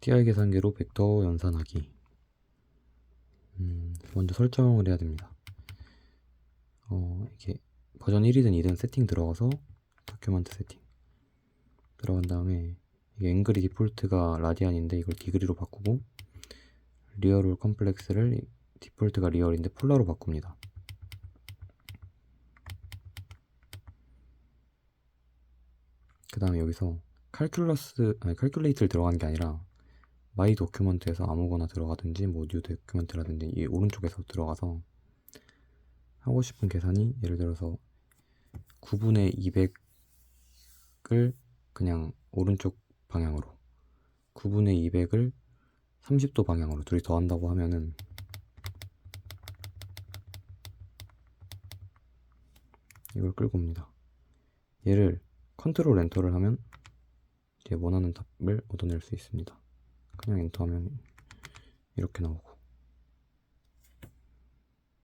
TI 계산기로 벡터 연산하기. 음, 먼저 설정을 해야 됩니다. 어, 이게 버전 1이든 2든 세팅 들어가서 다큐먼트 세팅 들어간 다음에 이게 앵글이 디폴트가 라디안인데 이걸 디그리로 바꾸고 리얼 컴플렉스를 디폴트가 리얼인데 폴라로 바꿉니다. 그 다음에 여기서 칼큘러스 아니 칼큘레이트를 들어가는 게 아니라 마이 도큐먼트에서 아무거나 들어가든지 뭐 뉴 도큐멘트라든지 이 오른쪽에서 들어가서 하고 싶은 계산이 예를 들어서 9분의 200을 그냥 오른쪽 방향으로 9분의 200을 30도 방향으로 둘이 더한다고 하면은 이걸 끌고 옵니다. 얘를 컨트롤 엔터를 하면 이제 원하는 답을 얻어낼 수 있습니다. 그냥 엔터하면 이렇게 나오고